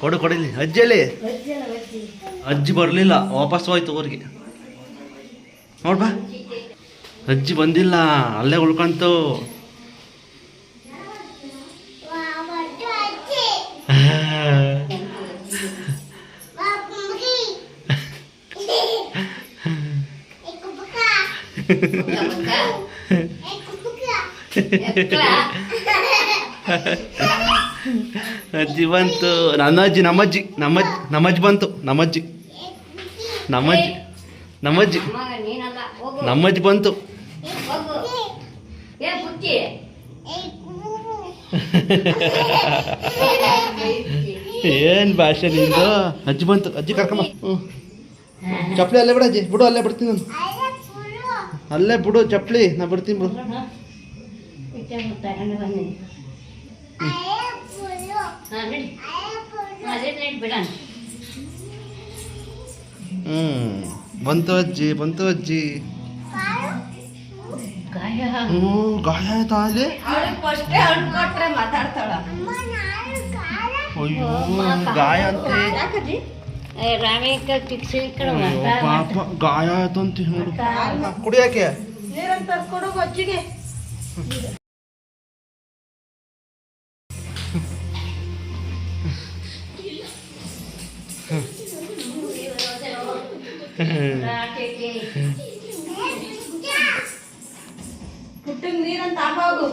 ಕೊಡು ಕೊಡಿಲಿ ಅಜ್ಜಲ್ಲಿ ಅಜ್ಜಿ ಬರಲಿಲ್ಲ. ವಾಪಸ್ ಹೋಯ್ತು ಊರಿಗೆ. ನೋಡ್ಬಾ ಅಜ್ಜಿ ಬಂದಿಲ್ಲ. ಅಲ್ಲೇ ಉಳ್ಕಂತು. ಅಜ್ಜಿ ಬಂತು. ನನ್ನ ಅಜ್ಜಿ ನಮ್ಮಜ್ಜಿ ನಮ್ಮಜ್ ನಮ್ಮಜ್ಜಿ ಬಂತು. ನಮ್ಮಜ್ಜಿ. ನಮ್ಮಜ್ಜಿ ನಮ್ಮಜ್ಜಿ. ನಮ್ಮಜ್ಜಿ ಬಂತು. ಏನು ಭಾಷೆ ನಿಂದು? ಅಜ್ಜಿ ಬಂತು. ಅಜ್ಜಿ ಕರ್ಕಮ್ಮ ಹ್ಞೂ ಚಪ್ಲಿ ಅಲ್ಲೇ ಬಿಡ ಅಜ್ಜಿ. ಬಿಡು, ಅಲ್ಲೇ ಬಿಡ್ತೀನಿ ನಾನು. ಅಲ್ಲೇ ಬಿಡು, ಚಪ್ಪಲಿ. ನಾ ಬಿಡ್ತೀನಿ ಬಿಡು ಹ್ಞೂ ಬಂತು ಅಜ್ಜಿ ಬಂತು ಅಜ್ಜಿ. ಹ್ಞೂ ಗಾಯ ಆಯ್ತಾ ಅಲ್ಲಿ? ಅಯ್ಯೋ, ಗಾಯ ಅಂತೆ. ಪಾಪ ಗಾಯ ಆಯ್ತು ಅಂತ ನೋಡು ಕುಡಿಯಾಕೆ? ನೀರನ್ನು ತರ್ಸ್ಕೊಡು ಅಜ್ಜಿಗೆ. ಪುಟ್ಟಿಗೆ ನೀರನ್ನು ತಗೋಗು